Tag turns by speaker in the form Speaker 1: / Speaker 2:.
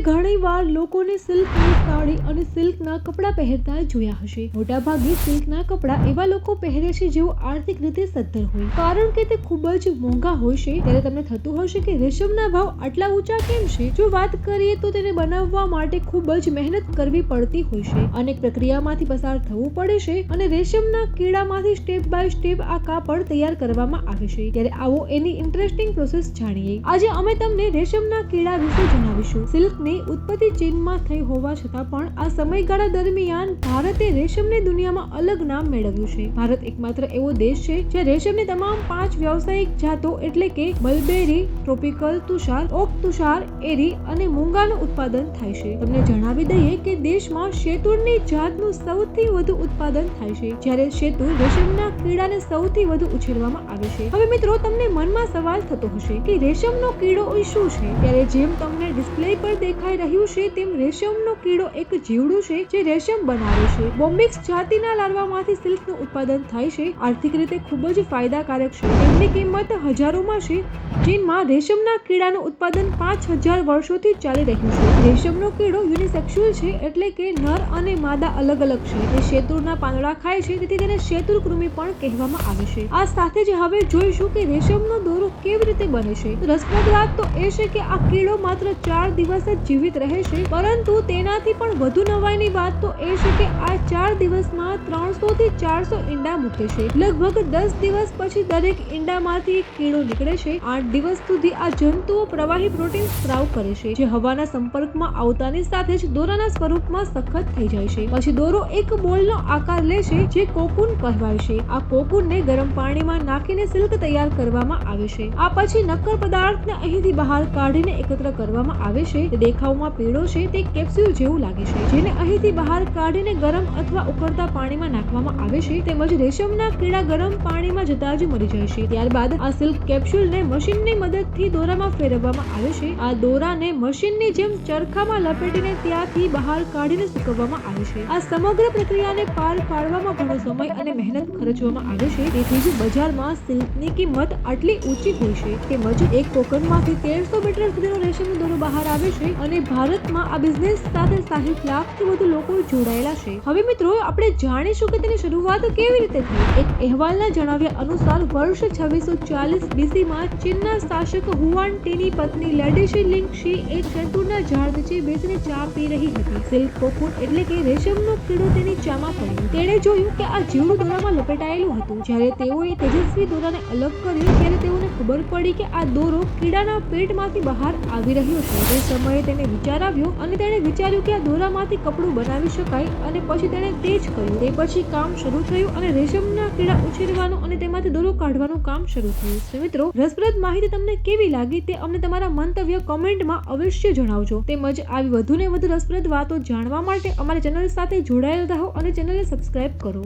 Speaker 1: ઘણીવાર લોકોને સિલ્કની સાડી અને સિલ્કના કપડાં પહેરતા જોયા હશે. મોટાભાગે સિલ્કના કપડાં એવા લોકો પહેરે છે જેઓ આર્થિક રીતે સદ્ધર હોય. કારણ કે તે ખૂબ જ મોંઘા હોય છે. ત્યારે તમને થતું હશે કે રેશમના ભાવ આટલા ઊંચા કેમ છે? જો વાત કરીએ તો તેને બનાવવા માટે ખૂબ જ મહેનત કરવી પડતી હોય છે. અનેક પ્રક્રિયામાંથી પસાર થવું પડે છે અને રેશમના કીડામાંથી સ્ટેપ બાય સ્ટેપ આ કાપડ તૈયાર કરવામાં આવે છે. ત્યારે આવો એની ઇન્ટરેસ્ટિંગ પ્રોસેસ જાણીએ. આજે અમે તમને રેશમના કીડા વિશે જણાવીશું. સિલ્કની ઉત્પત્તિ ચીનમાં થઈ હોવા છતાં પણ આ સમયગાળા દરમિયાન ભારતે રેશમને દુનિયામાં અલગ નામ મેળવ્યું છે. ભારત એકમાત્ર એવો દેશ છે જ્યાં રેશમની તમામ પાંચ વ્યવસાયિક જાતો એટલે કે mulberry, tropical tussar, oak tussar, eri અને મૂંગાનું ઉત્પાદન થાય છે. તમને જણાવી દઈએ કે દેશમાં શેતુરની જાતનું સૌથી વધુ ઉત્પાદન થાય છે. જ્યારે શેતુર રેશમના કીડાને સૌથી વધુ ઉછેરવામાં આવે છે. હવે મિત્રો, તમને મનમાં સવાલ થતો હશે કે રેશમનો કીડો શું છે? ત્યારે જેમ તમને ડિસ્પ્લે પર દેખાઈ રહ્યું છે તેમ રેશમનો કીડો એક જીવડું છે જે રેશમ બનાવે છે. બોમ્બિક્સ જાતિના લાર્વામાંથી સિલ્કનું ઉત્પાદન થાય છે. આર્થિક રીતે ખૂબ જ ફાયદાકારક છે. તેમની કિંમત હજારોમાં છે. ચીનમાં રેશમના કીડાનું ઉત્પાદન પાંચ હજાર વર્ષોથી ચાલી રહ્યું છે. રેશમનો કીડો યુનિસેક્સ્યુઅલ છે એટલે કે નર અને માદા અલગ અલગ છે. તે શેતુરના પાંદડા ખાય છે, તેથી તેને શેતુર કૃમિ પણ કહેવામાં આવે છે. આ સાથે જ હવે જોઈશું કે રેશમનો દોરો કેવી રીતે બને છે. રસપ્રદ વાત તો એ છે કે આ કીડો માત્ર ચાર દિવસ જ જીવિત રહે છે. પરંતુ તેનાથી પણ વધુ નવાઈની વાત તો એ છે કે આ ચાર દિવસમાં ત્રણસો થી ચારસો ઈંડા મૂકે છે. લગભગ દસ દિવસ પછી દરેક ઈંડામાંથી એક કીડો નીકળે છે. આઠ દિવસ સુધી આ જંતુઓ પ્રવાહી પ્રોટીન સ્ત્રાવ કરે છે, જે હવાના સંપર્કમાં આવતાની સાથે જ દોરાના સ્વરૂપમાં સખત થઈ જાય છે. પછી દોરો એક બોલનો આકાર લે છે, જે કોકુન કહેવાય છે. આ કોકુનને ગરમ પાણીમાં નાખીને સિલ્ક તૈયાર કરવામાં આવે છે. આ પછી નક્કર પદાર્થને અહીંથી બહાર કાઢીને એકત્ર કરવામાં આવે છે. દેખાવમાં પીળો છે, તે કેપ્સ્યુલ જેવું લાગે છે, જેને અહીંથી બહાર કાઢીને ગરમ અથવા ઉકળતા પાણીમાં નાખવામાં આવે છે તેમજ રેશમના કીડા ગરમ પાણીમાં જતા જ મરી જાય છે. ત્યારબાદ આ સિલ્ક કેપ્સ્યુલને મશીનની મદદથી દોરામાં ફેરવવામાં આવે છે. આ દોરાને મશીનની જેમ ચરખામાં લપેટીને ત્યાંથી બહાર કાઢીને સૂકવવામાં આવે છે. આ સમગ્ર પ્રક્રિયાને પાર પાડવામાં ઘણો સમય અને મહેનત ખર્ચવામાં આવે છે. તેથી જ બજારમાં સિલ્કની કિંમત આટલી ઊંચી હોય છે તેમજ એક કોકનમાંથી તેરસો મીટર સુધીનો રેશમનો દોરો બહાર આવે છે અને ભારતમાં આ બિઝનેસ સાથે સાહીઠ લાખથી વધુ લોકો જોડાયેલા છે. હવે મિત્રો આપણે જાણીશું કે તેની શરૂઆત કેવી રીતે થઈ. એક અહેવાલના જણાવ્યા અનુસાર, વર્ષ છવ્વીસો ચાલીસ બીસીમાં ચીનના શાસક હુઆન ટીની પત્ની લેડીશી લિંગ શી એક શેતુરના ઝાડ નીચે બેસીને ચા પી રહી હતી. સિલ્ક કોકુન એટલે કે રેશમનો કીડો તેની ચામાં પડ્યો. તેણે જોયું કે આ જીવડું દોરામાં લપેટાયેલું હતું. જ્યારે તેઓએ તેજસ્વી દોરાને અલગ કર્યો, ત્યારે તેઓને ખબર પડી કે આ દોરો કીડાના પેટમાંથી બહાર આવી રહ્યો છે. તે સમયે તેને વિચાર આવ્યો અને તેણે વિચાર્યું કે આ દોરામાંથી કપડું બનાવી શકાય અને પછી તેણે તે જ કર્યું તે પછી કામ શરૂ થયું અને રેશમના કીડા ઉછેરવાનું અને તેમાંથી દોરો કાઢવાનું કામ શરૂ થયું મિત્રો, રસપ્રદ માહિતી તમને કેવી લાગી તે અમને તમારા મંતવ્ય કોમેન્ટમાં અવશ્ય જણાવજો. તેમજ આવી વધુ ને વધુ રસપ્રદ વાતો જાણવા માટે અમારી ચેનલ સાથે જોડાયેલ રહો અને ચેનલને સબસ્ક્રાઇબ કરો.